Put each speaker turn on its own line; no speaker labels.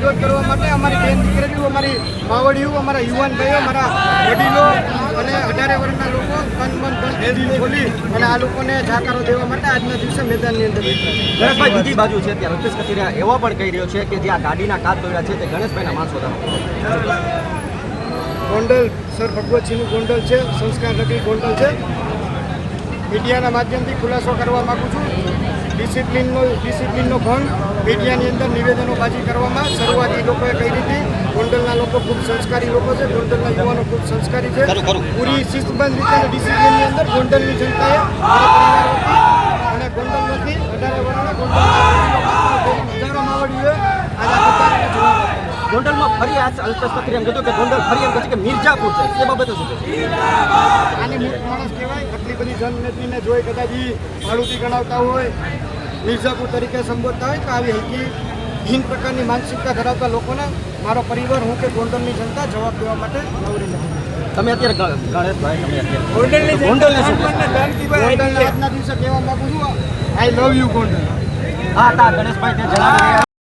વિરોધ કરવા માટે અમારી બેન દીકરીઓ અમારી માવડીઓ અમારા યુવાન ભાઈઓ અમારા વડીલો અને અઢારે વર્ષના લોકો તન મન ધન ખોલી અને આ લોકોને જાકારો દેવા માટે આજના દિવસે મેદાનની અંદર
ગણેશભાઈ બીજી બાજુ છે ત્યાં રૂપેશ કથિરિયા એવા પણ કહી રહ્યો છે કે જે આ ગાડીના કાચ દોર્યા છે તે ગણેશભાઈના માણસો
ગોંડલ સર ભગવતસિંહનું ગોંડલ છે સંસ્કાર નગરી ગોંડલ છે. મીડિયાના માધ્યમથી ખુલાસો કરવા માગું છું. ડિસિપ્લિનનો ડિસિપ્લિનનો ભંગ મીડિયાની અંદર નિવેદનોબાજી કરવામાં શરૂઆતી લોકોએ કહી દીધી. ગોંડલના લોકો ખૂબ સંસ્કારી લોકો છે. ગોંડલના યુવાનો ખૂબ સંસ્કારી છે. પૂરી શિસ્તબંધ રીતે અને ડિસિપ્લિનની અંદર ગોંડલની જનતાએ અને ગોંડલમાંથી અઢારે વર્ષના ગોંડલ હજારો માવડીઓએ આજે.
ગોંડલમાં ફરી આ અલ્પેશ એમ કીધું કે ગોંડલ ફરી એમ કહે છે કે મિર્જાપુર છે. એ બાબતે શું
જનમેદનીને જોઈ કદાચ એ ભાડુતી ગણાવતા હોય. મિર્ઝાપુર તરીકે સંબોધતા હોય તો આવી હલકી હિન પ્રકારની માનસિકતા ધરાવતા લોકોને મારો પરિવાર હું કે ગોંડલની જનતા જવાબ દેવા માટે નવરી નથી
તમે અત્યારે ગણેશભાઈ તમે અત્યારે ગોંડલને શું કહેશો?
ગોંડલના આજના દિવસે કહેવા માંગુ છું આઈ લવ યુ ગોંડલ.
હા તા ગણેશભાઈ